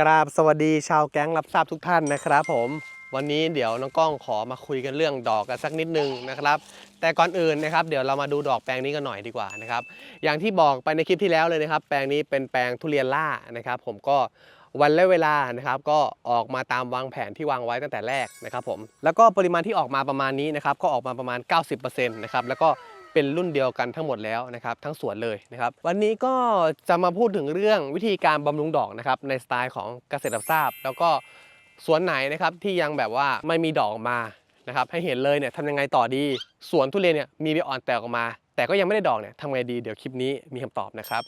กราบสวัสดีชาวแก๊งรับทราบทุกท่านนะครับ ผมวันนี้เดี๋ยวน้องก้องขอมาคุยกันเรื่องดอกกันสักนิดนึงนะครับ แต่ก่อนอื่นนะครับเดี๋ยวเรามาดูดอกแปลงนี้กันหน่อยดีกว่านะครับ อย่างที่บอกไปในคลิปที่แล้วเลยนะครับ แปลงนี้เป็นแปลงทุเรียนล่านะครับ ผมก็วันและเวลานะครับ ก็ออกมาตามวางแผนที่วางไว้ตั้งแต่แรกนะครับ ผมแล้วก็ปริมาณที่ออกมาประมาณนี้นะครับ ก็ออกมาประมาณ 90%นะครับแล้วก็ เป็นรุ่นเดียวกันทั้งหมดแล้วนะครับทั้งสวนเลยนะครับวันนี้ก็จะมาพูดถึงเรื่องวิธีการบำรุงดอกนะครับในสไตล์ของเกษตรทราบ แล้วก็สวนไหนนะครับที่ยังแบบว่าไม่มีดอกมานะครับให้เห็นเลยเนี่ยทำยังไงต่อดี สวนทุเรียนเนี่ยมีใบอ่อนแตกออกมา แต่ก็ยังไม่ได้ดอกเนี่ยทำไงดีเดี๋ยวคลิปนี้มีคำตอบนะครับ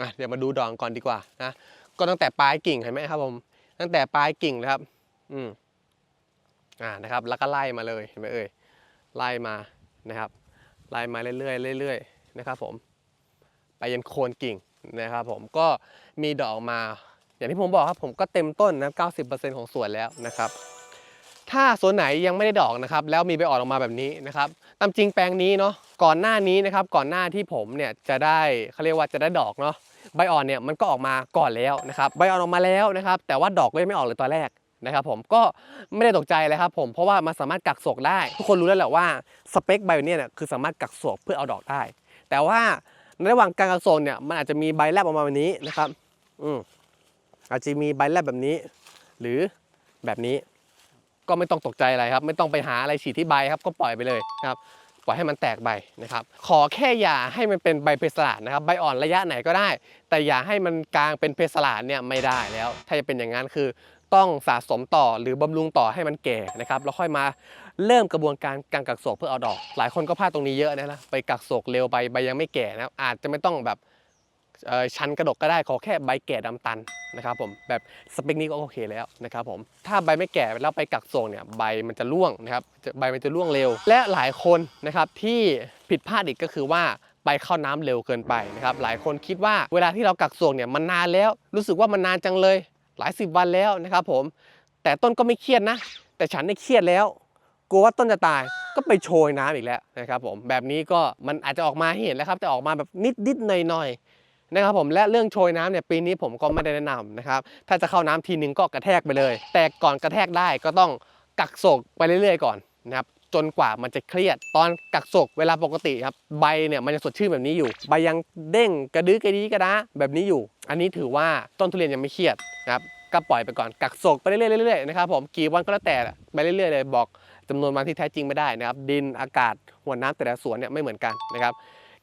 อะเดี๋ยวมาดูดอกก่อนดีกว่านะก็ตั้งแต่ปลายกิ่งเห็นไหมครับผมตั้งแต่ปลายกิ่งนะครับอืมอ่านะครับแล้วก็ไล่มาเลยเห็นไหมเอ่ยไล่มานะครับ ไล่มาเรื่อยๆเรื่อยๆนะครับผมไปยันโคนกิ่งนะครับผมก็มีดอกออกมา อย่างที่ผมบอกครับผมก็เต็มต้นนะ90%ของสวนแล้วนะครับ ถ้าสวนไหนยังไม่ได้ดอกนะครับ แล้วมีใบอ่อนออกมาแบบนี้นะครับตามจริงแปลงนี้เนาะก่อนหน้านี้นะครับ ก่อนหน้าที่ผมเนี่ยจะได้เขาเรียกว่าจะได้ดอกเนาะใบอ่อนเนี่ยมันก็ออกมาก่อนแล้วนะครับ ใบอ่อนออกมาแล้วนะครับ แต่ว่าดอกก็ยังไม่ออกเลยตอนแรก นะครับผมก็ไม่ได้ตกใจเลยครับผมเพราะว่ามันสามารถกักโศกได้ ทุกคนรู้แล้วแหละว่าสเปคใบเนี่ยคือสามารถกักโศกเพื่อเอาดอกได้ แต่ว่าในระหว่างการกักโศกเนี่ยมันอาจจะมีใบแลบออกมาแบบนี้นะครับอืมอาจจะมีใบแลบแบบนี้ หรือแบบนี้ก็ไม่ต้องตกใจอะไรครับ ไม่ต้องไปหาอะไรฉีดที่ใบครับ ก็ปล่อยไปเลยนะครับปล่อยให้มันแตกใบนะครับ ขอแค่อย่าให้มันเป็นใบเพสลาดนะครับ ใบอ่อนระยะไหนก็ได้ แต่อย่าให้มันกลางเป็นเพสลาดเนี่ยไม่ได้แล้ว ถ้าจะเป็นอย่างนั้นคือ ต้องสะสมต่อหรือบำรุงต่อให้มันแก่นะครับแล้วค่อยมาเริ่มกระบวนการการกักโศกเพื่อเอาดอก หลายคนก็พลาดตรงนี้เยอะนะนะไปกักโศกเร็วไปใบยังไม่แก่นะครับอาจจะไม่ต้องแบบชันกระดกก็ได้ขอแค่ใบแก่ดำตันนะครับผมแบบสเปคนี้ก็โอเคแล้วนะครับผมถ้าใบไม่แก่แล้วไปกักโศกเนี่ยใบมันจะร่วงนะครับใบมันจะร่วงเร็ว และหลายคนนะครับที่ผิดพลาดอีกก็คือว่าไปเข้าน้ำเร็วเกินไปนะครับหลายคนคิดว่าเวลาที่เรากักโศกเนี่ยมันนานแล้วรู้สึกว่ามันนานจังเลย หลายสิบวันแล้วนะครับผม แต่ต้นก็ไม่เครียดนะ แต่ฉันเนี่ยเครียดแล้วกลัวว่าต้นจะตายก็ไปโชยน้ำอีกแล้วนะครับผมแบบนี้ก็มันอาจจะออกมาเห็นแล้วครับแต่ออกมาแบบนิดนิดหน่อยหน่อยนะครับผมและเรื่องโชยน้ำเนี่ยปีนี้ผมก็ไม่ได้แนะนำนะครับถ้าจะเข้าน้ำทีนึงก็กระแทกไปเลย แต่ก่อนกระแทกได้ก็ต้องกักโศกไปเรื่อยๆ ก่อนนะครับ จนกว่ามันจะเครียด ตอนกักโศกเวลาปกติครับใบเนี่ยมันยังสดชื่นแบบนี้อยู่ ใบยังเด้งกระดื้อกระดีกระดาแบบนี้อยู่ อันนี้ถือว่าต้นทุเรียนยังไม่เครียดนะครับก็ปล่อยไปก่อนกักโศกไปเรื่อยๆนะครับผมกี่วันก็แล้วแต่ไปเรื่อยๆเลยบอกจำนวนวันที่แท้จริงไม่ได้นะครับดินอากาศหัวน้ำแต่ละสวนเนี่ยไม่เหมือนกันนะครับ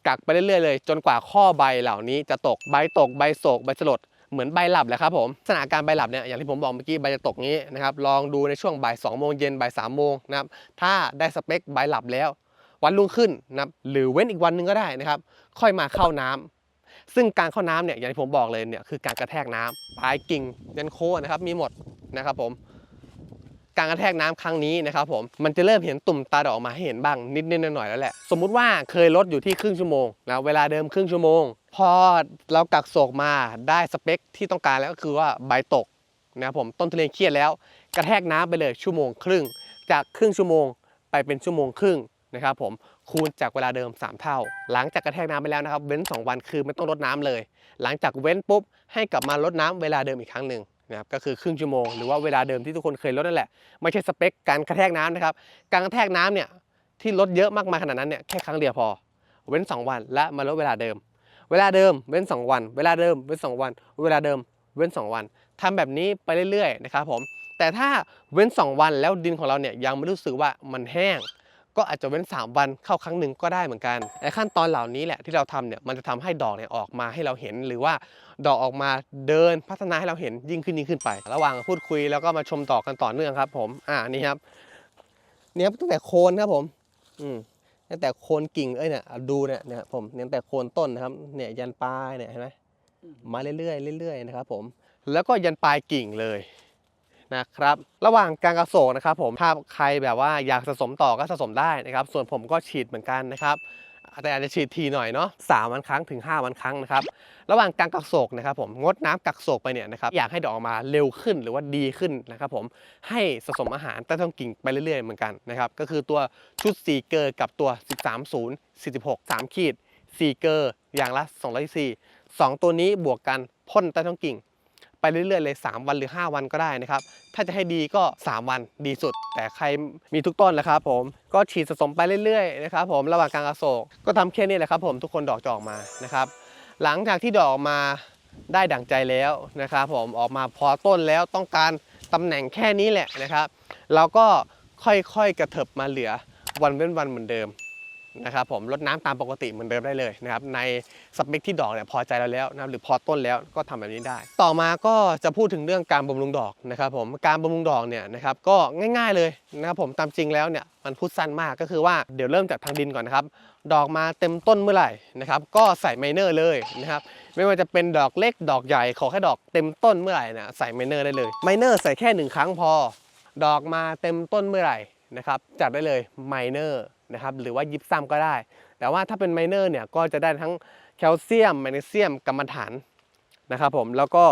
กักไปเรื่อยๆเลย จนกว่าข้อใบเหล่านี้จะตกใบตกใบโศกใบสลด เหมือนใบหลับแหละครับผมสถานการณ์ใบหลับเนี่ยอย่างที่ผมบอกเมื่อกี้ใบจะตกงี้นะครับลองดูในช่วงบ่าย2โมงเย็นบ่าย3โมงนะครับถ้าได้สเปคใบหลับแล้ว วันรุ่งขึ้นนะครับหรือเว้นอีกวันหนึงก็ได้นะครับ ค่อยมาเข้าน้ำซึ่งการเข้าน้ำเนี่ยอย่างที่ผมบอกเลยเนี่ยคือการกระแทกน้ำปลายกิ่งยันโคนนะครับมีหมดนะครับผมการกระแทกน้ำครั้งนี้นะครับผมมันจะเริ่มเห็นตุ่มตาดอกมาให้เห็นบ้างนิดนิดๆหน่อยๆแล้วแหละสมมุติว่าเคยลดอยู่ที่ครึ่งชั่วโมงนะเวลาเดิมครึ่งชั่วโมง พอเรากักโศกมาได้สเปคที่ต้องการแล้วก็คือว่าใบตกนะครับผมต้นทุเรียนเครียดแล้ว กระแทกน้ำไปเลยชั่วโมงครึ่ง จากครึ่งชั่วโมงไปเป็นชั่วโมงครึ่งนะครับผมคูณจากเวลาเดิม 3 เท่า หลังจากกระแทกน้ำไปแล้วนะครับ เว้น 2 วันคือไม่ต้องลดน้ำเลย หลังจากเว้นปุ๊บให้กลับมาลดน้ำเวลาเดิมอีกครั้งหนึ่งนะครับก็คือครึ่งชั่วโมงหรือว่าเวลาเดิมที่ทุกคนเคยลดนั่นแหละไม่ใช่สเปคการกระแทกน้ำนะครับการกระแทกน้ำเนี่ยที่ลดเยอะมากมายขนาดนั้นเนี่ยแค่ครั้งเดียวพอ เว้น 2 วันและมาลดเวลาเดิม เวลาเดิมเว้น 2 วัน เวลาเดิมเว้น 2 วัน เวลาเดิมเว้น 2 วันทำแบบนี้ไปเรื่อยๆนะครับผมแต่ถ้าเว้น 2 วันแล้วดินของเราเนี่ยยังไม่รู้สึกว่ามันแห้ง ก็อาจจะเว้น 3 วันเข้าครั้งหนึ่งก็ได้เหมือนกันไอ้ขั้นตอนเหล่านี้แหละที่เราทำเนี่ยมันจะทำให้ดอกเนี่ยออกมาให้เราเห็นหรือว่าดอกออกมาเดินพัฒนาให้เราเห็นยิ่งขึ้นยิ่งขึ้นไป ระหว่างพูดคุยแล้วก็มาชมดอกกันต่อเนื่องครับ ผมอ่านี่ครับเนี่ยตั้งแต่โคนครับผม อืม ตั้งแต่โคนกิ่งเอ้ยเนี่ยดูเนี่ยเนี่ยผมเนี่ยตั้งแต่โคนต้นนะครับเนี่ยยันปลายเนี่ยเห็นไหมมาเรื่อยๆเรื่อยๆนะครับผมแล้วก็ยันปลายกิ่งเลยนะครับระหว่างการกระโศกนะครับผมถ้าใครแบบว่าอยากสะสมต่อก็สะสมได้นะครับ ส่วนผมก็ฉีดเหมือนกันนะครับ แต่อาจจะฉีดทีหน่อยเนาะสามวันครั้งถึง 5 วันครั้งนะครับ ระหว่างการกักโศกนะครับผมงดน้ำกักโศกไปเนี่ยนะครับอยากให้ดอกออกมาเร็วขึ้นหรือว่าดีขึ้นนะครับผมให้สะสมอาหารใต้ท้องกิ่งไปเรื่อยๆเหมือนกันนะครับก็คือตัวชุด4เกอร์กับตัว 13 0 46 3ขีด4เกอร์อย่างละ200ซี2ตัวนี้บวกกันพ่นใต้ท้องกิ่ง ไปเรื่อยๆเลย 3 วันหรือ 5 วันก็ได้นะครับ ถ้าจะให้ดีก็ 3 วันดีสุด แต่ใครมีทุกต้นแล้วครับผมก็ฉีดสะสมไปเรื่อยๆนะครับผมระหว่างกลางอโศกก็ทำแค่นี้แหละครับผมทุกคนดอกจะออกมานะครับ หลังจากที่ดอกออกมาได้ดั่งใจแล้วนะครับผมออกมาพอต้นแล้วต้องการตำแหน่งแค่นี้แหละนะครับ เราก็ค่อยๆกระเถิบมาเหลือวันเว้นวันเหมือนเดิม นะครับผมลดน้ำตามปกติเหมือนเดิมได้เลยนะครับในสเปคที่ดอกเนี่ยพอใจเราแล้วนะครับหรือพอต้นแล้วก็ทำแบบนี้ได้ ต่อมาก็จะพูดถึงเรื่องการบำรุงดอกนะครับผมการบำรุงดอกเนี่ยนะครับก็ง่าย ๆเลยนะครับผมตามจริงแล้วเนี่ยมันพูดสั้นมากก็คือว่าเดี๋ยวเริ่มจากทางดินก่อนนะครับดอกมาเต็มต้นเมื่อไหร่นะครับก็ใส่ไมเนอร์เลยนะครับไม่ว่าจะเป็นดอกเล็กดอกใหญ่ขอแค่ดอกเต็มต้นเมื่อไหร่นะใส่ไมเนอร์ได้เลยไมเนอร์ใส่แค่หนึ่งครั้งพอ ดอกมาเต็มต้นเมื่อไหร่ นะครับจัดได้เลยไมเนอร์นะครับหรือว่ายิปซัมก็ได้ แต่ว่าถ้าเป็นไมเนอร์เนี่ยก็จะได้ทั้งแคลเซียมแมกนีเซียมกรรมฐานนะครับผมแล้วก็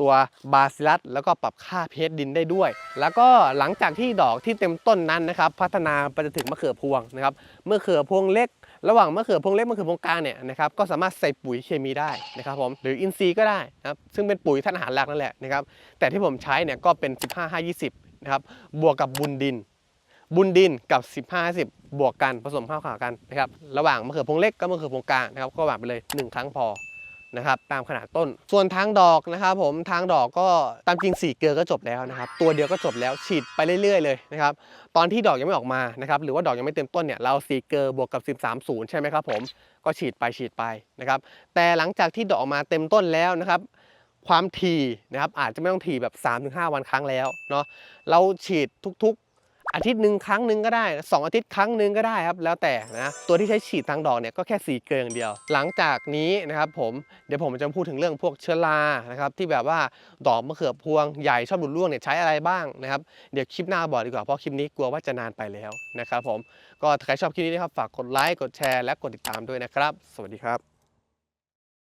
ตัวบาซิลัสแล้วก็ปรับค่าเพชดินได้ด้วย แล้วก็หลังจากที่ดอกที่เต็มต้นนั้นนะครับ พัฒนาไปจนถึงมะเขือพวงนะครับมื่อเขือพวงเล็ก ระหว่างมะเขือพวงเล็กมะเขือพวงกลางเนี่ยนะครับก็สามารถใส่ปุ๋ยเคมีได้นะครับผมหรืออินทรีย์ก็ได้นะครับซึ่งเป็นปุ๋ยธาตุอาหารหลักนั่นแหละนะครับแต่ที่ผมใช้เนี่ยก็เป็น 15 5 20นะครับบวกกับบุญดิน บุญดินกับ 15 50 บวกกันผสมข้าวขากันนะครับระหว่างมะเขือพวงเล็กกับมะเขือพวงกลางนะครับก็หว่านไปเลย 1 ครั้งพอนะครับตามขนาดต้น ส่วนทางดอกนะครับผมทางดอกก็ตามจริงสีเกลือก็จบแล้วนะครับ ตัวเดียวก็จบแล้วฉีดไปเรื่อยๆเลยนะครับตอนที่ดอกยังไม่ออกมานะครับหรือว่าดอกยังไม่เต็มต้นเนี่ยเราสีเกอร์บวกกับ 130 ใช่ไหมครับผมก็ฉีดไปฉีดไปนะครับแต่หลังจากที่ดอกออกมาเต็มต้นแล้วนะครับความถี่นะครับอาจจะไม่ต้องถี่แบบ 3-5 วันครั้งแล้วเนาะเราฉีดทุกๆ อาทิตย์หนึ่งครั้งหนึ่งก็ได้ 2 อาทิตย์ครั้งหนึ่งก็ได้ครับแล้วแต่นะตัวที่ใช้ฉีดทางดอกเนี่ยก็แค่สีเกลืออย่างเดียว หลังจากนี้นะครับผมเดี๋ยวผมจะพูดถึงเรื่องพวกเชื้อรานะครับที่แบบว่าดอกมะเขือพวงใหญ่ชอบหลุดร่วงเนี่ยใช้อะไรบ้างนะครับเดี๋ยวคลิปหน้าบอกดีกว่าเพราะคลิปนี้กลัวว่าจะนานไปแล้วนะครับผมก็ถ้าใครชอบคลิปนี้นะครับฝากกดไลค์กดแชร์และกดติดตามด้วยนะครับ สวัสดีครับ